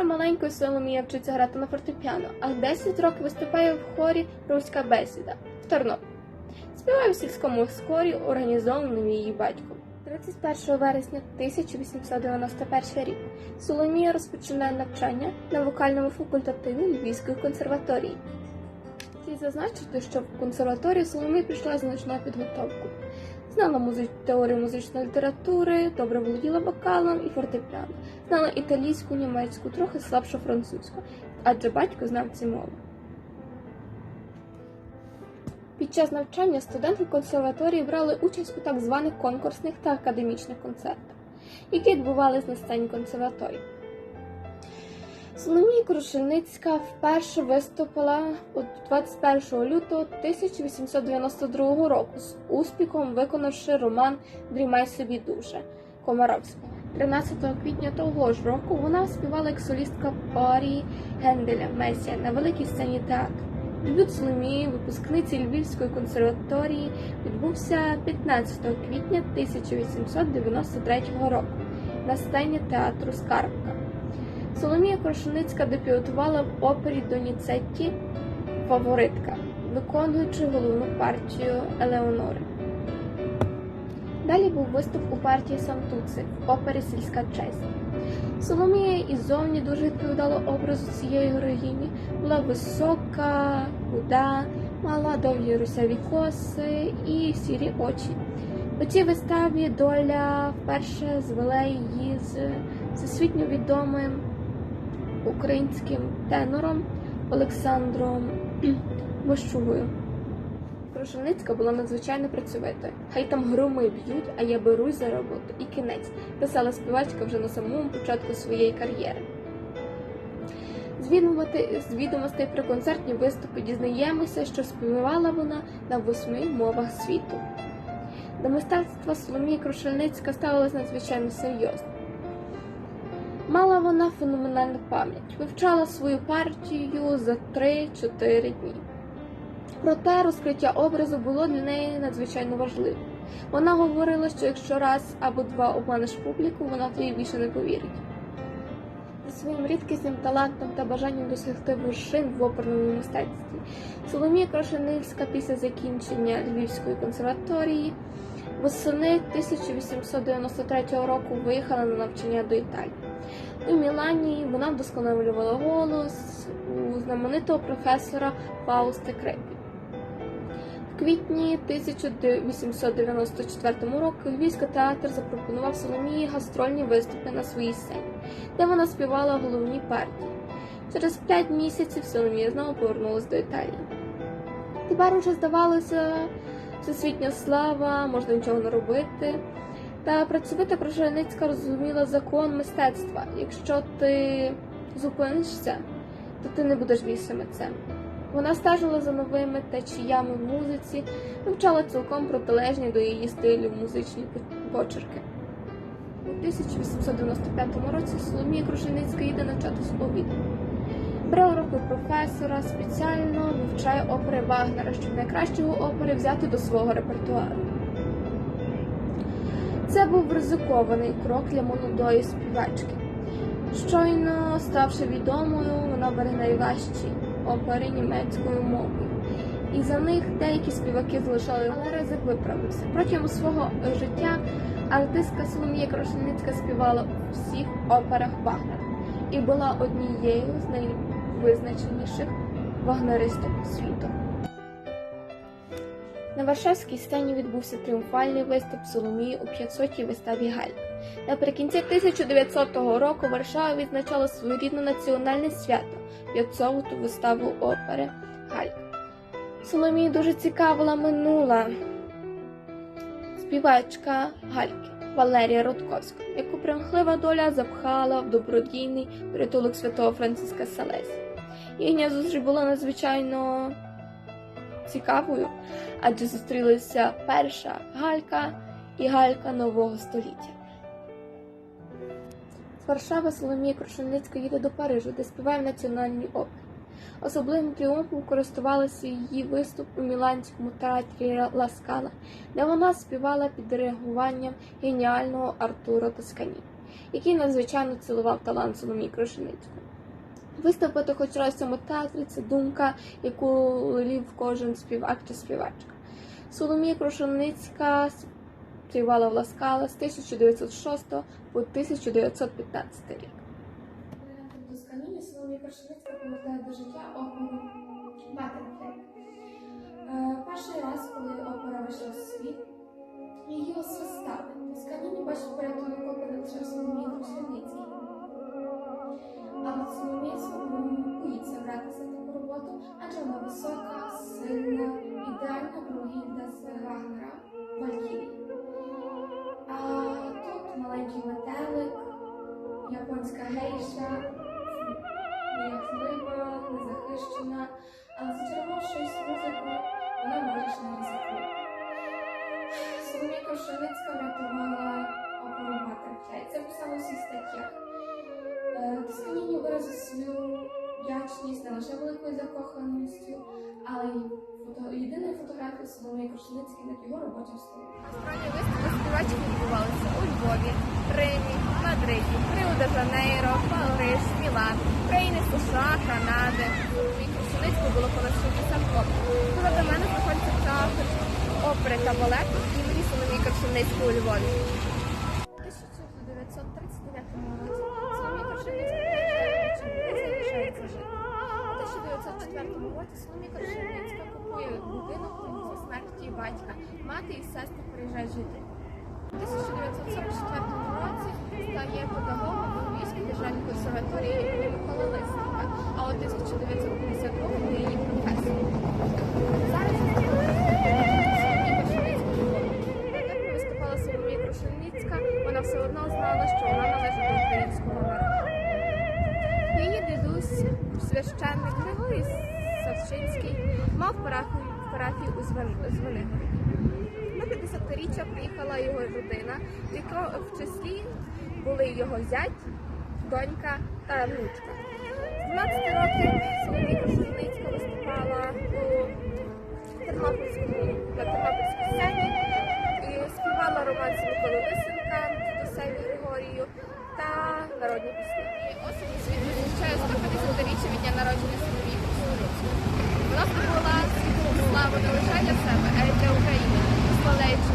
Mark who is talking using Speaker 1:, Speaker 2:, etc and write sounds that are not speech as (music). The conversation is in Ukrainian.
Speaker 1: Ще маленькою Соломія вчиться грати на фортепіано, а 10 років виступає в хорі Руська бесіда в Тернополі. Співає в сільському хорі, організованому її батьком. 31 вересня 1891 рік Соломія розпочинає навчання на вокальному факультативі Львівської консерваторії. Слід зазначити, що в консерваторію Соломія прийшла з значною підготовкою. Знала музи... теорію музичної літератури, добре володіла вокалом і фортепіано, знала італійську, німецьку, трохи слабшу французьку, адже батько знав ці мови. Під час навчання студенти консерваторії брали участь у так званих конкурсних та академічних концертах, які відбувалися на сцені консерваторії. Соломія Крушельницька вперше виступила от 21 лютого 1892 року з успіхом, виконавши роман Дрімай собі дуже Комаровського. 13 квітня того ж року вона співала як солістка парії Генделя Месія на великій сцені театру. Дебют Соломії, випускниці Львівської консерваторії, відбувся 15 квітня 1893 року на сцені театру Скарбка. Соломія Крушеницька дебютувала в опері Доніцетті Фаворитка, виконуючи головну партію Елеонори. Далі був виступ у партії Сантуци в опері Сільська честь. Соломія іззовні дуже відповідала образу цієї героїні, була висока, худа, мала довгі русяві коси і сірі очі. У цій виставі доля вперше звела її з всесвітньо відомим українським тенором Олександром (clears throat) Мощугою. Крушельницька була надзвичайно працьовитою. Хай там громи б'ють, а я берусь за роботу. І кінець писала співачка вже на самому початку своєї кар'єри. З відомостей- про концертні виступи дізнаємося, що співала вона на восьми мовах світу. До мистецтва Соломія Крушельницька ставилась надзвичайно серйозно. Мала вона феноменальну пам'ять, вивчала свою партію за 3-4 дні. Проте розкриття образу було для неї надзвичайно важливим. Вона говорила, що якщо раз або два обманеш публіку, вона тобі більше не повірить. Своїм рідкісним талантом та бажанням досягти вершин в оперному мистецтві Соломія Крашенильська після закінчення Львівської консерваторії восени 1893 року виїхала на навчання до Італії. У Мілані вона вдосконалювала голос у знаменитого професора Фауста Крепі. Квітні 1894 року Львівський театр запропонував Соломії гастрольні виступи на своїй сцені, де вона співала головні партії. Через п'ять місяців Соломія знову повернулася до Італії. Тепер уже здавалося, всесвітня слава, можна нічого не робити. Та працьовита Крушельницька розуміла закон мистецтва. Якщо ти зупинишся, то ти не будеш більше митцем. Вона стежила за новими течіями в музиці, вивчала цілком протилежні до її стилю музичні почерки. У 1895 році Соломія Крушельницька їде навчатись у Відень. Бере уроки професора, спеціально вивчає опери Вагнера, щоб найкращі його опери взяти до свого репертуару. Це був ризикований крок для молодої співачки. Щойно ставши відомою, вона бере найважчі опери німецькою мовою. І за них деякі співаки залишали, але ризик виправився. Протягом свого життя артистка Соломія Крашеницька співала у всіх операх Вагнера і була однією з найвизначеніших вагнеристок світу. На Варшавській сцені відбувся тріумфальний виступ Соломії у 500-й виставі Галька. Наприкінці 1900 року Варшава відзначала своєрідне національне свято 500-ту виставу опери Галька. Соломії дуже цікавила минула співачка Гальки Валерія Рудковська, яку примхлива доля запхала в добродійний притулок святого Франциска Салесі. Їхня зустріч була надзвичайно цікавою, адже зустрілися перша Галька і Галька нового століття. Варшави Соломія Крушельницька їде до Парижу, де співає в національній опері. Особливим тріумфом користувалася її виступ у Міланському театрі Ла Скала, де вона співала під диригуванням геніального Артура Тоскані, який надзвичайно цілував талант Соломії Крушельницької. Виступити хоч раз в цьому театрі це думка, яку лів кожен співак чи співачка. Соломія Крушеницька співала в Ласкала з 1906 по 1915 рік. В Тосканіні Соломія Крушеницька повертає до життя оперу Баттерфляй. Е, Перший раз, коли опера в світ, її освистали. В Тосканіні бачить порятунок опери лише Соломії Крушеницькій. Але Соломія боїться братися таку роботу, адже вона висока, сильна, ідеальна Брунхільда з Вагнера тут метелик, японська гейша, боязлива, незахищена, але зачарувавшись музикою, вона вирішила ризикнути. Соломія Кошеницька врятувала оперу Баттерфляй. Це писало у всіх статтях. Е, Тосканіні виразив свою вдячність не лише великою закоханістю, але й єдиною фотографією Соломії Кошеницької над його робочим столом.
Speaker 2: Співачки відбувалися у Львові, Римі, Мадриді, Рио де Жанейро, Париж, Мілан, країни США, Канади. Мій Крушеницький було понад 60 років. До мене знаходиться театр опери та балету імені Соломії Крушеницької у Львові.
Speaker 1: У 1939 році Соломія Крушеницька. У 1904 році Соломія Крушеницька купує будинок після смерті батька. Мати і сестри приїжджають жити. У 1944 році стає педагогом у Львівській державній консерваторії Миколи Лисенка, а у 1952 є її професором. Виступала Соломія Крушеницька, вона все одно знала, що вона належить до. Її дідусь, священник Григорій Савчинський, мав парафію, парафію у Звенигорі. На 50-річчя приїхала його родина, в в числі були його зять, донька та внучка. З 12 років Соломія Крушеницька виступала у Тернопільському на Тернопільській сцені і співала романси Миколи Лисенка, дідусеві Григорію та народні пісні. Осінь світ відзначає 150-річчя від дня народження Соломії Крушеницької. Вона здобула славу не лише для себе, а й для України, славлячи